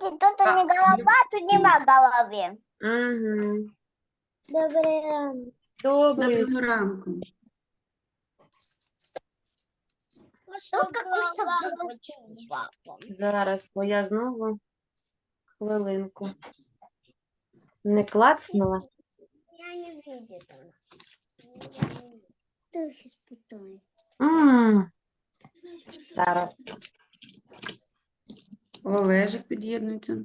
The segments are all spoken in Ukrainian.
видите, тут у не голова, тут нема головы. Угу. Добрый ранок. Добре. Доброго ранку. Только кусок Зараз, бо я знову хвилинку. Не клацнула. Я не видел там. Ты испытай. М. Зараз. Олежик під'єднується.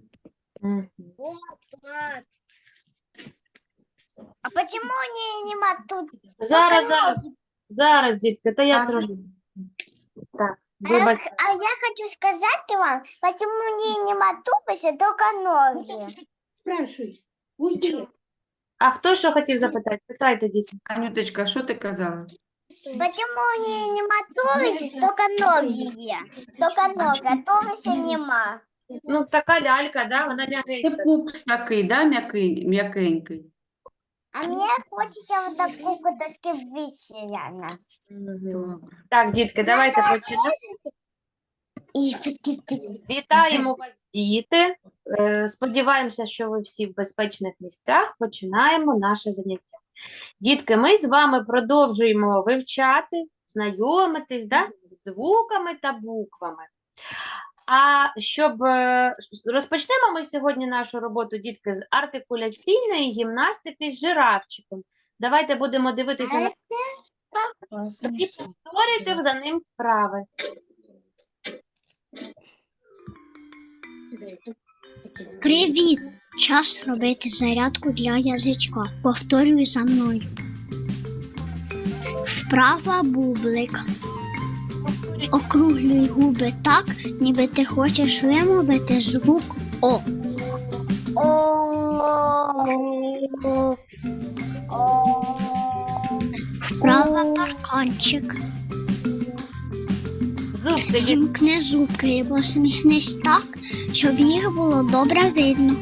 Мгм. Вот, вот. А почему не нема тут? Зараз, зараз, зараз, дітки, то я А, трошки. Так, А я, вибач. а я хочу сказать вам, почему не нема тупости, только ноги. Спрашивай. Уйди. А хто що хотів запитати? Питайте, діти. Анюточка, що ти казала? Почему не нема туловища, только ноги есть. Только ноги, а туловища нема. Ну, така лялька, да? Вона Це м'ягенька. пупс такий, да, м'який, м'якенький. А мне хочется вот такую куточки висельяна. Мгм. Добре. Так, дітки, давайте почнемо. Вітаємо вас, діти. Е, Сподіваємося, що ви всі в безпечних місцях. Починаємо наше заняття. Дітки, ми з вами продовжуємо вивчати, знайомитись да, з звуками та буквами. А щоб е, розпочнемо ми сьогодні нашу роботу, дітки, з артикуляційної гімнастики з жирафчиком. Давайте будемо дивитися на і повторюйте за ним вправи. Привіт! Час робити зарядку для язичка. Повторюй за мною. Вправа бублик. Округлюй губи так, ніби ти хочеш вимовити звук О. Вправа парканчик. Зубки. Зімкни зубки і посміхнись так, щоб їх було добре видно.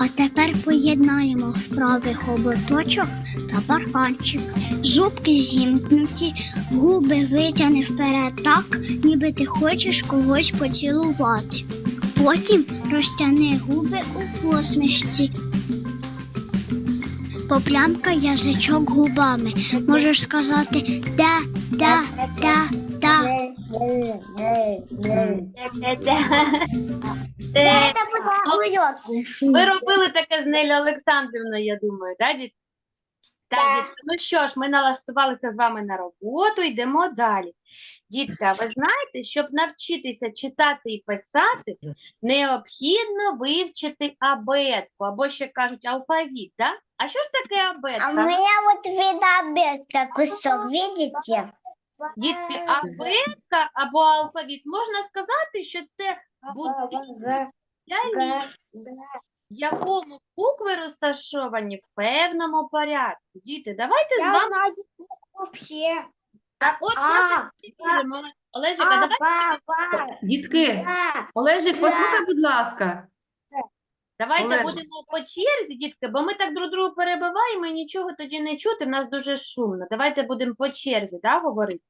А тепер поєднаємо вправи хоботочок та парканчик. Зубки зімкнуті, губи витягни вперед так, ніби ти хочеш когось поцілувати. Потім розтягни губи у посмішці. Поплямкай язичок губами. Можеш сказати да, да, да, да. Это. Ви робили таке з Нелі Олександрівною, я думаю, да, дітки? Так, Так. дітки, ну що ж, ми налаштувалися з вами на роботу, йдемо далі. Дітка, ви знаєте, щоб навчитися читати і писати, необхідно вивчити абетку, або ще кажуть алфавіт, да? А що ж таке А абетка? у меня вот видобетка кусок, видите? Дітки, абетка або алфавіт, можна сказати, що це будинок в якому букви розташовані в певному порядку. Діти, давайте з вами. А от я Олежика, давай, папа, Дітки, Олежик, послухай, будь ласка. давайте будемо по черзі, дітки, бо ми так друг другу перебиваємо і нічого тоді не чути, в нас дуже шумно. Давайте будемо по черзі да, говорити.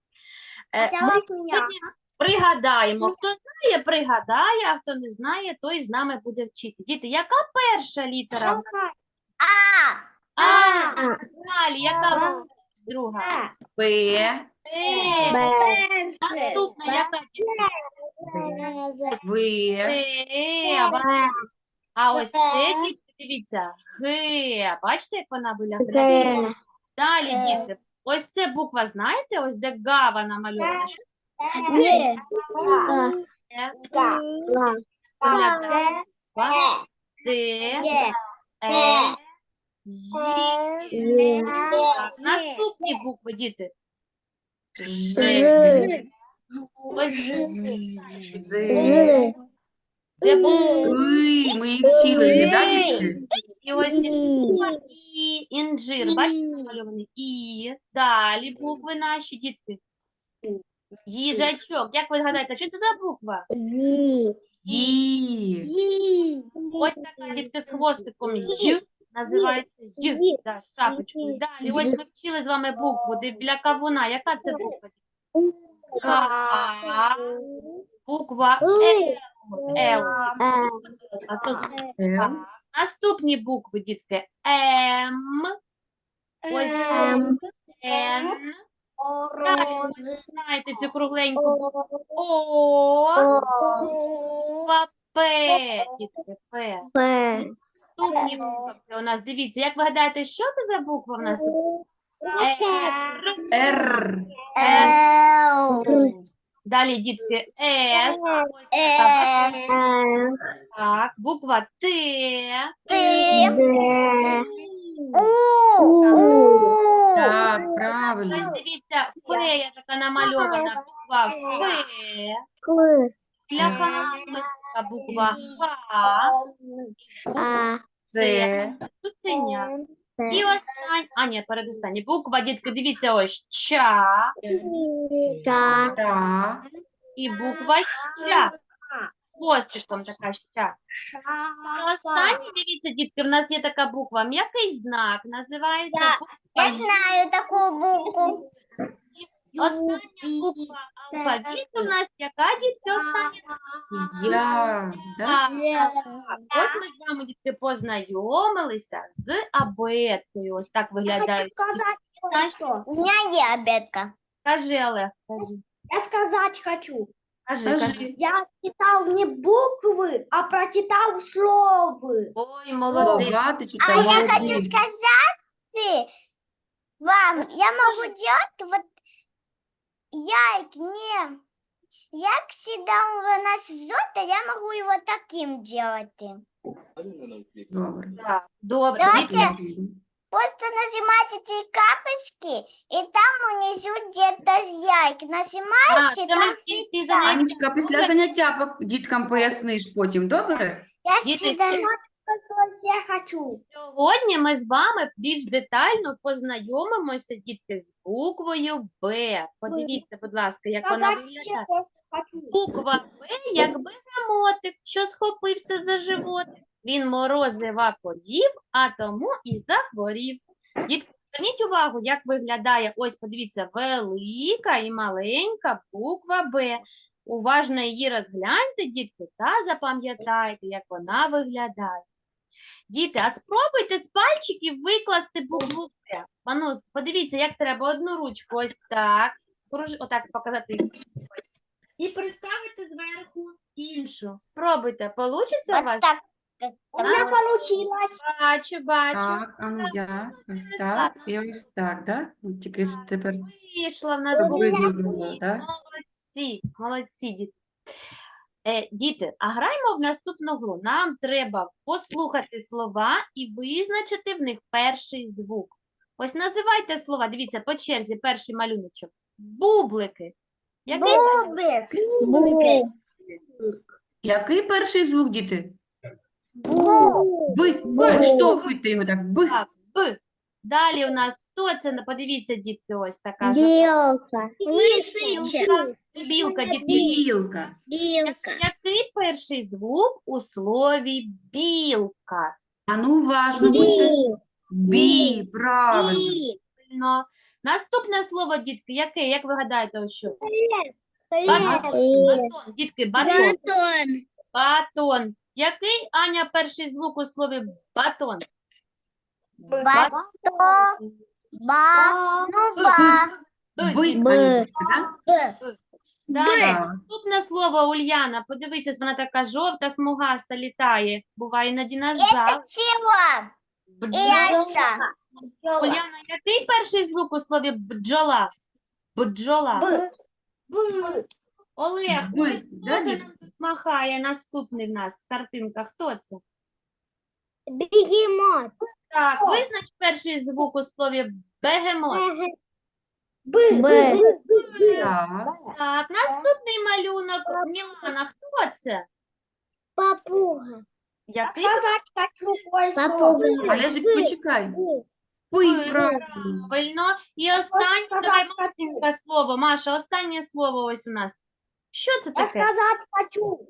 Е, Хотя ми вас меня. сьогодні пригадаємо. Хто знає, пригадає, а хто не знає, той з нами буде вчити. Діти, яка перша літера? в нас? А, А, А. далі, яка в нас друга? А, П, Е, Б, Наступна, яка дітки? В, Е, а А ось це, дітки, дивіться, Г. Бачите, як вона виглядає? Далі, Г. ось це буква, знаєте, ось де гава намальована. Що Г, це? Г, Виглядає. Ба, Д, Е, Е, Зі. Так, Наступні букви, діти. Ж. Ось Ж. Де буква? Ми вчили вже, да. І ось ці буква І, інжир. Бачите, намальований? І. Далі букви наші, дітки. Їжачок. Як ви гадаєте, що це за буква? І. Ось така дітки з хвостиком З називається З. Да, з шапочкою. Далі, ось ми вчили з вами букву, де біля кавуна. Яка це буква? К. Буква Л. Л. А то звук Л. Наступні букви, дітки. М. Ось М. Н. Знаєте цю кругленьку букву. О. Буква П. Дітки, П. Наступні букви у нас. Дивіться, як ви гадаєте, що це за буква в нас тут? Р. Р. Далі, дітки, С. Ось така, бачите? Так, буква Т. Так, правильно. Ось дивіться, фея така намальована, буква Ф. Ляхамицька буква Х. І буква Це. Цуценя. І остання, а ні, передостання. Буква, дітки, дивіться, ось Ча. Та. І буква Ща. Хвостиком така Ща. І останнє, дивіться, дітки, в нас є така буква, м'який знак, називається Да. буква Я Й. знаю такую букву. Остання буква алфавіту в нас яка, дітки, остання? Я. Да? Так, Ось ми з вами, дітки, познайомилися з абеткою. Ось так виглядають. Знаєш, У меня есть обедка. Кажи, Олег, кажи. Я сказать хочу. Кажи, кажи. Скажи. Я читал не буквы, а прочитал словы. Ой, молодець. Слова ти А читав я хочу молодець. сказать ты, вам, я могу делать вот яйк не як всегда у нас взято, я могу его таким делать. Добре. Так, добре. Давайте. Просто нажимаете эти капочки, и там внизу где-то яйк. а, Нажимаете, це ми там в кінці заняття. Анечка, після заняття діткам поясниш потім, добре? Я Діти, всегда я хочу. Сьогодні ми з вами більш детально познайомимося, дітки, з буквою Б. Подивіться, будь ласка, як вона виглядає. Буква Б, як бегемотик, що схопився за животик. Він морозива поїв, а тому і захворів. Дітки, зверніть увагу, як виглядає, ось подивіться, велика і маленька буква Б. Уважно її розгляньте, дітки, та запам'ятайте, як вона виглядає. Діти, а спробуйте з пальчиків викласти букву Б. А ну, подивіться, як треба одну ручку ось так, отак показати. І приставити зверху іншу. Спробуйте, получиться у вас? Так. У меня Так. получилось. Бачу, бачу. Так, а ну я. Ось так і ось так, да? Ну, Тільки ж тепер Вийшла в нас буква? Молодці, молодці, діти. Е, діти, а граємо в наступну гру. Нам треба послухати слова і визначити в них перший звук. Ось називайте слова. Дивіться, по черзі перший малюночок. Бублики. Який Бублик. Бублик. Який перший звук, діти? Бу. Би. Штовхуйте його так. Би. Так, Б. Далі у нас хто це? Подивіться, дітки, ось така. Білка. Білка. Білка, дітки. Білка. Білка. Який перший звук у слові білка? А ну уважно будьте. Бі, правильно. Правильно. Наступне слово, дітки, яке? Як ви гадаєте, ось що це? Батон, дітки, батон. Батон. Батон. Який, Аня, перший звук у слові батон? Батон. Ба. Ну, ба. Б. Да? Б. Далі, Так. наступне слово, Ульяна. Подивись, ось вона така жовта, смугаста літає. Буває іноді нажав. Чего? Яйца. Уляна, який перший звук у слові бджола? Бджола. Б. Олег, Б, ось да, хто дітки? нам тут махає наступний в нас картинка. Хто це? Бегемот. Так, визнач перший звук у слові бегемот. Б. Б. Так. Так, наступний малюнок. Мілана, хто це? Папуга. Який Папуга. Але ж почекай. Пий, правильно. правильно? І останнє, давай Максимка слово. Маша, останнє слово ось у нас. Що це Я таке? сказать хочу.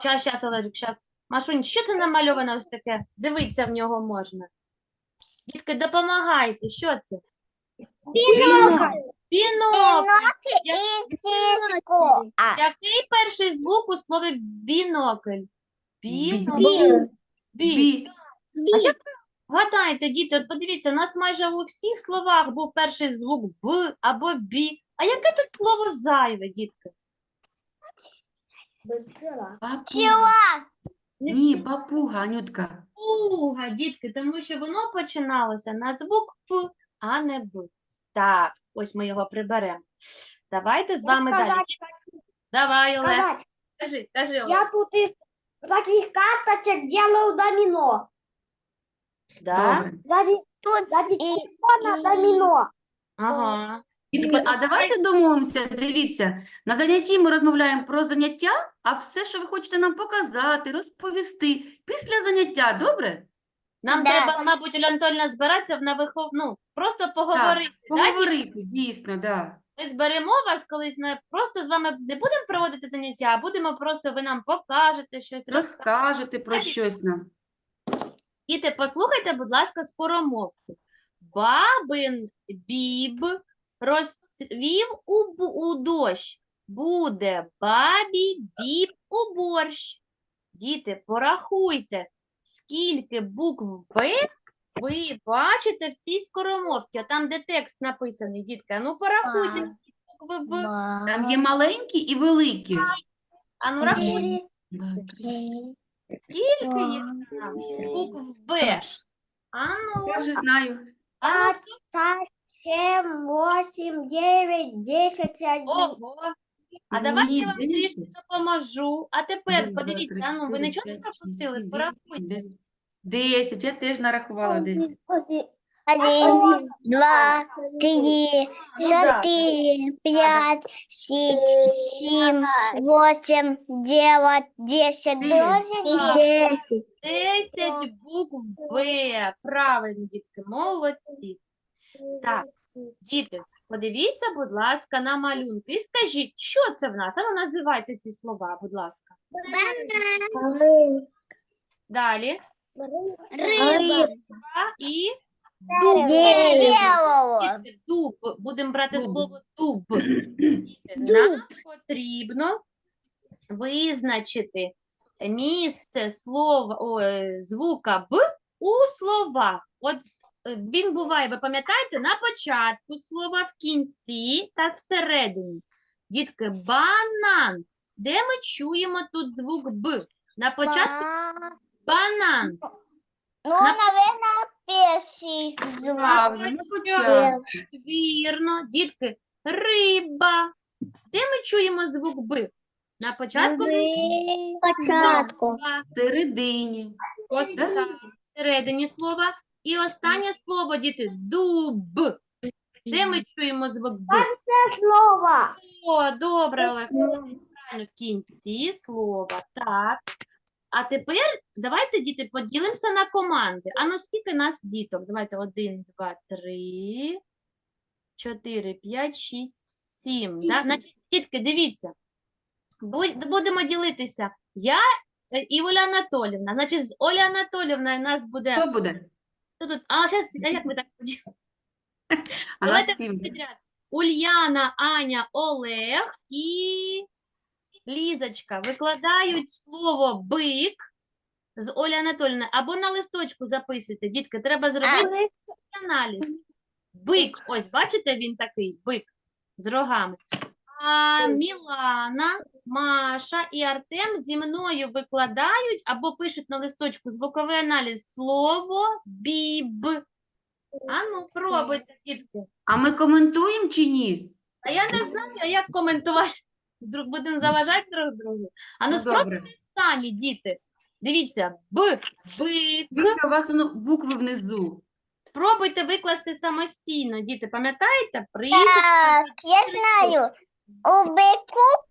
Щас, щас, Олежик, щас. Машунь, що це намальоване ось таке? Дивитися в нього можна. Дітки, допомагайте, що це? Бінокль. Бінокль. І. Який перший звук у слові бінокль? Бінокль. Бі. Бі. Бі. А як ви гадаєте, діти, от подивіться, у нас майже у всіх словах був перший звук Б або Бі. А яке тут слово зайве, дітки? Пчела. Ні, папуга, Анютка. Пуга, дітки, тому що воно починалося на звук П, а не Б. Так, ось ми його приберемо. Давайте з вами далі. Давай, Олег, кажи, кажи, Олег. я тут из таких карточек делаю домино. Да? Добре. Сзади, Тут сзади телефона домино. Ага. Дітки, а давайте домовимося, дивіться, на занятті ми розмовляємо про заняття, а все, що ви хочете нам показати, розповісти після заняття, добре? Нам Да. треба, мабуть, Оля Анатольовна, збиратися на вихов... ну, просто поговорити. да, дітки? Поговорити, дійсно, да. Ми зберемо вас колись, не просто з вами не будемо проводити заняття, а будемо просто, ви нам покажете щось, розкажете. Розкажете про Далі. щось нам. Діти, послухайте, будь ласка, скоромовку. Бабин біб розцвів у, бу- у дощ. Буде бабі біб у борщ. Діти, порахуйте, скільки букв Б ви бачите в цій скоромовці, а там, де текст написаний, дітки. А ну порахуйте скільки букви Б. Там є маленькі і великі. А ну рахуйте, скільки є там букв Б. А ну, Я вже знаю. а ну, семь, восемь, девять, десять, один. Ого. А давайте я вам трішки десять. допоможу. А тепер Один, два, подивіться, три, а ну ви чотири, нічого не п'ять, пропустили? Порахуйте. дев'ять, Десять, я теж нарахувала десять. один, два, три, Ну чотири, п'ять, шість, сім, вісім, дев'ять, десять, Десять. десять. Десять букв Б. Правильно, дітки, молодці. Так, діти, подивіться, будь ласка, на малюнки і скажіть, що це в нас? А ну називайте ці слова, будь ласка. Далі. Риба. І дуб. Дерево. Діти, Дуб. Будемо брати Дуб. слово дуб. Діти, Нам потрібно визначити місце слова, о, е, звука Б у словах. От він буває, ви пам'ятаєте, на початку слова, в кінці та всередині. Дітки, банан. Де ми чуємо тут звук Б? На початку банан. Ну, на... наверное, перший звук. Правильно, початку. Вірно, дітки, риба. Де ми чуємо звук Б? На початку Початку. слова, Всередині. ось так, всередині слова. І останнє слово, діти, дуб. Де ми чуємо звук Б? Слово. О, добре, Олег. Правильно, в кінці слова. Так. А тепер давайте, діти, поділимося на команди. А ну скільки нас діток? Давайте один, два, три, чотири, п'ять, шість, сім. Да? Значить, дітки, дивіться. Бу- Будемо ділитися. Я е, і Оля Анатолівна. Значить, з Оля Анатолівною у нас буде. Хто буде? Хто тут? А, зараз, як ми так? А Давайте підряд. Ульяна, Аня, Олег і Лізочка викладають слово бик з Олі Анатоліївною або на листочку записуйте. Дітки, треба зробити аналіз. Бик, ось бачите, він такий бик з рогами. А Мілана, Маша і Артем зі мною викладають або пишуть на листочку звуковий аналіз слово біб. А ну, пробуйте, дітки. А ми коментуємо чи ні? А я не знаю, як коментувати. Друг будемо заважати друг другу. А ну Ну, спробуйте добре. самі, діти. Дивіться, б, бик. Дивіться, у вас воно букви внизу. Спробуйте викласти самостійно, діти. Пам'ятаєте? Так, я знаю.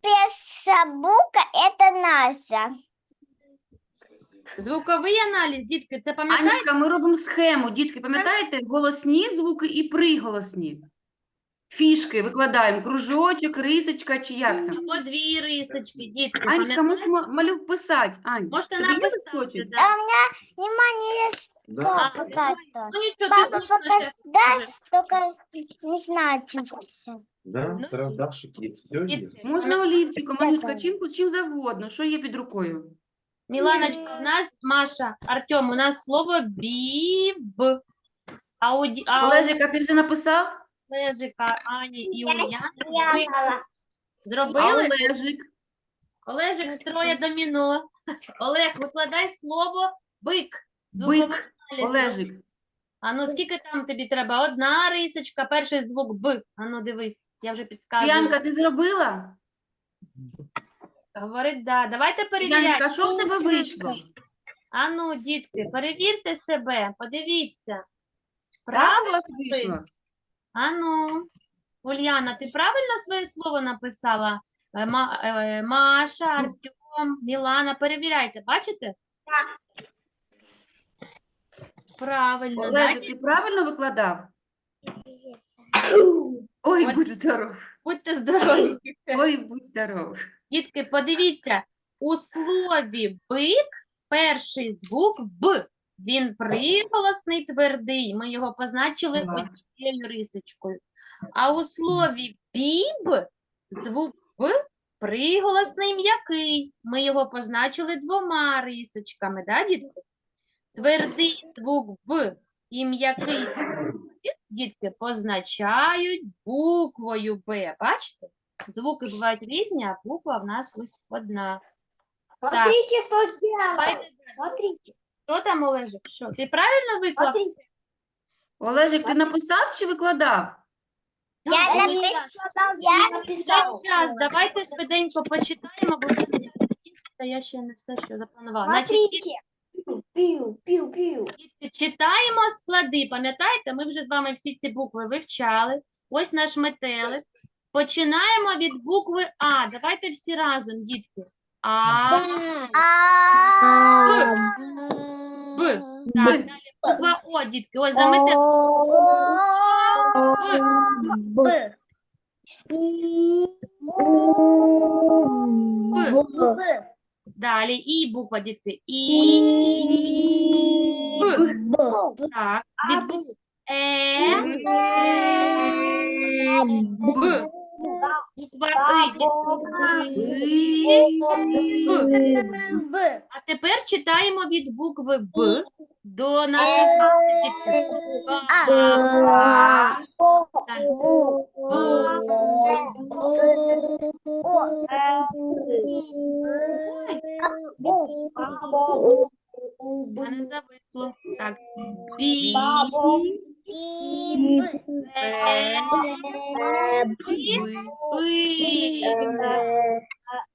Перша – это наша. Звуковий аналіз, дітки, це пам'ятаєте? Анечка, ми робимо схему. Дітки, пам'ятаєте? Голосні звуки і приголосні. фішки викладаємо? Кружочок, рисочка чи як там? Або дві рисочки, дітки. Анька, пам'ятаєте? можеш ма- малюк писати? Ань, Можете тебе є написати, листочок? да. А у меня внимание есть Да. что пока что. Ну нічого, ти Папа усно пока ще только не знаю, чем все. Да, Ну. Все. Можна олівчиком, Дякую. чим, чим завгодно. Що є під рукою? Міланочка, у нас, Маша, Артем, у нас слово біб. А у, ді- а у Олежик, а ти вже написав? Олежика, Ані і. А Зробили? Олежик? Олежик строє доміно. Олег, викладай слово бик. Звуковий Бик. аналіз Олежик. А ну скільки там тобі треба? Одна рисочка, перший звук Б. А ну дивись, я вже підказую. Янка, ти зробила? Говорить, да. Давайте Яночка, перевіряйте. а що в тебе вийшло? А ну, дітки, перевірте себе, подивіться. Так Правильно? вас вийшло? А ну, Ульяна, ти правильно своє слово написала? Е, Ма- е, Маша, Артем, Мілана, перевіряйте, бачите? Правильно, да, Олежик, ти правильно викладав? Ой, От. будь здоров. будьте здорові. Ой, будь здоров. Дітки, подивіться, у слові бик перший звук Б. Він приголосний твердий. Ми його позначили Так. однією рисочкою. А у слові біб звук Б приголосний м'який. Ми його позначили двома рисочками, да, дітки? Твердий звук Б і м'який звук дітки, позначають буквою Б. Бачите? Звуки бувають різні, а буква в нас ось одна. Смотрите, что сделал. Смотрите, Що там, Олежик? Що? Ти правильно виклав? смотрите. Олежик, ти написав чи викладав? Я Я написал, я написал. Час, давайте швиденько почитаємо, бо я ще не все, що запланувала. Значить, Смотрите. Пиу, пиу, пиу. дітки, читаємо склади. Пам'ятаєте, ми вже з вами всі ці букви вивчали. Ось наш метелик. Починаємо від букви А. Давайте всі разом, дітки. А, А, Б. Так, далі буква О, дітки. Ось за метелик. Б. Б. Б. Далі І буква, дітки. І. Б. Б. Так, від букв Е. Б. Буква И, дітки. И. Б. Б. А тепер читаємо від букви Б до наших дітки. А. Ба. Бу. О. Мене зависло. Так. Бі. І. Б. Е. І. Би.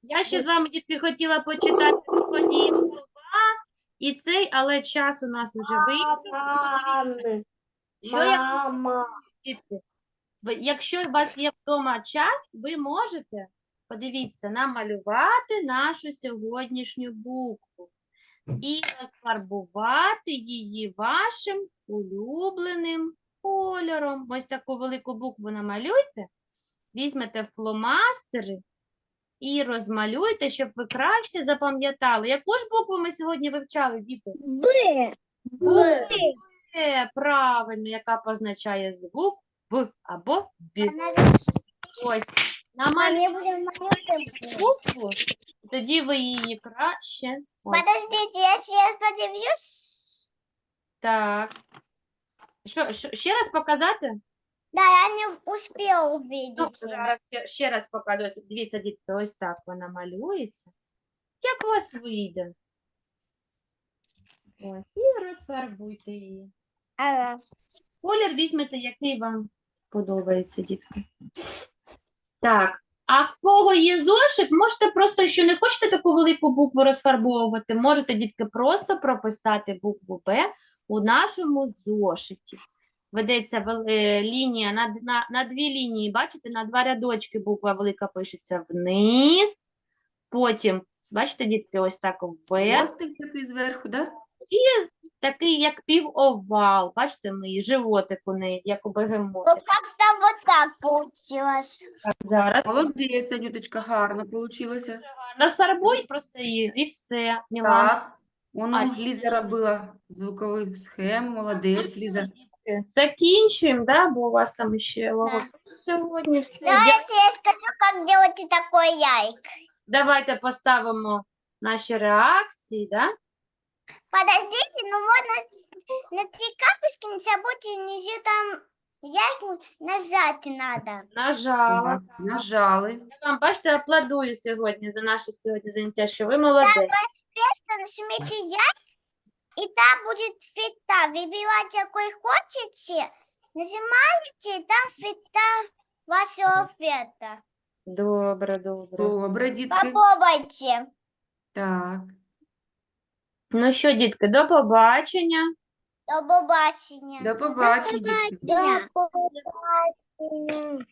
Я ще з вами, дітки, хотіла почитати одні слова і цей, але час у нас вже вийшов. Що я дітки? Якщо у вас є вдома час, ви можете, подивіться, намалювати нашу сьогоднішню букву і розфарбувати її вашим улюбленим кольором. Ось таку велику букву намалюйте, візьмете фломастери і розмалюйте, щоб ви краще запам'ятали. Яку ж букву ми сьогодні вивчали, діти? Б. Букву Б, правильно, яка позначає звук Б або Б. Ось. Намалюйте букву, тоді ви її краще. Ось Подождите, я сейчас подивлюсь. так. Що, що, ще раз показати? Да, я не успела Ну, увидеть. зараз ще, ще раз показую. Ось, Дивіться, дітки, ось так вона малюється. Як у вас вийде? Ось, і розфарбуйте її. Ага. Колір візьмете, який вам подобається, дітки. Так, а в кого є зошит, можете просто, якщо не хочете таку велику букву розфарбовувати, можете, дітки, просто прописати букву Б у нашому зошиті. Ведеться е, лінія на, на, на дві лінії, бачите, на два рядочки буква велика пишеться вниз, потім, бачите, дітки, ось так вверх, Хвостик такий зверху, да? І такий, як півовал. Бачите, мій животик у неї, як у Вот бегемотика. как-то вот так получилось. Зараз. Молодець, Анюточка, гарно получилося. Розфарбуй просто її, і все, Мілана. Так, воно А, Ліза робила звукову схему, молодець, Ліза. Дітки, Закінчуємо, да? бо у вас там ще логопед сьогодні. Все. Дя- Давайте я скажу, как делать такой яйк. Давайте поставимо наші реакції, да? Подождите, ну вот на, на три капушки не забудьте внизу там яйку нажать надо. Нажала. Нажали. Я вам, бачите, аплодую сьогодні за наше сьогодні заняття, що ви молодець. Просто нажмите яйк, и там будет фита. Выбирайте, какой хотите, нажимаете, и там фита вашего фета. Добре, добре. Добре, дітки. Попробуйте. Так. Ну що, дітки, до побачення. До побачення. До побачення, дітки. До побачення.